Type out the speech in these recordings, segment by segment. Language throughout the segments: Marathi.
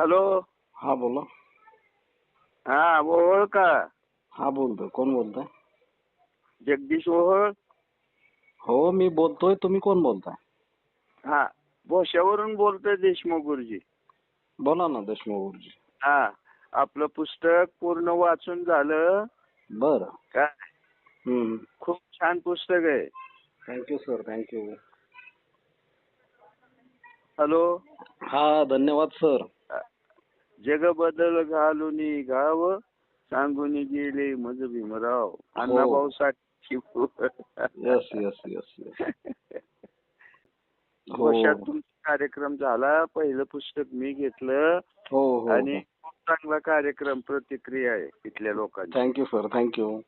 हॅलो हा बोला. हा ओहळ का? हा बोलतोय. कोण बोलताय? जगदीश ओहळ हो मी बोलतोय. तुम्ही कोण बोलताय? हा भोश्यावरून बोलतोय देशमुख गुरुजी. बोला ना देशमुख गुरुजी. हा आपलं पुस्तक पूर्ण वाचून झालं. बर. काय? खूप छान पुस्तक आहे. थँक्यू सर थँक्यू हॅलो हा धन्यवाद सर जग बदल घालून गाव सांगून गेले मज Bhimrao. Annabhau Sathe. Yes yes yes yes हो. वर्षातून कार्यक्रम झाला. पहिलं पुस्तक मी घेतलं. हो हो आणि खूप चांगला कार्यक्रम प्रतिक्रिया आहे इथल्या लोकांची. थँक्यू सर थँक्यू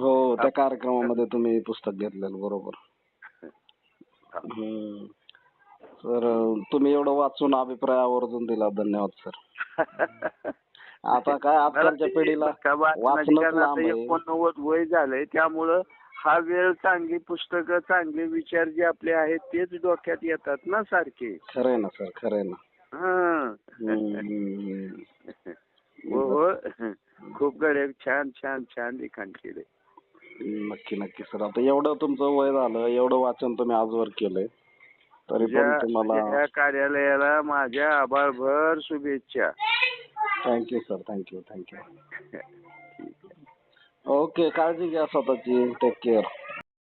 हो त्या कार्यक्रमामध्ये तुम्ही पुस्तक घेतलेलं बरोबर. हम्म. सर तुम्ही एवढं वाचून अभिप्राय आवर्जून दिला. धन्यवाद सर आता काय आजकालच्या पिढीला एकोणनव्वद वय झालंय. त्यामुळं हा वेळ चांगली पुस्तकं चांगले विचार जे आपले आहेत तेच डोक्यात येतात ना सारखे. खरंय ना सर खरंय ना. हं. हो खूप गडे छान छान छान लिखाण केले. नक्की नक्की सर आता एवढं तुमचं वय झालं एवढं वाचन तुम्ही आजवर केलंय. तरी पण तुझ्या तुम्हाला या कार्यालयाला माझ्या आभारभर शुभेच्छा. Thank you sir thank you thank you okay काळजी घ्या स्वतःची. Take care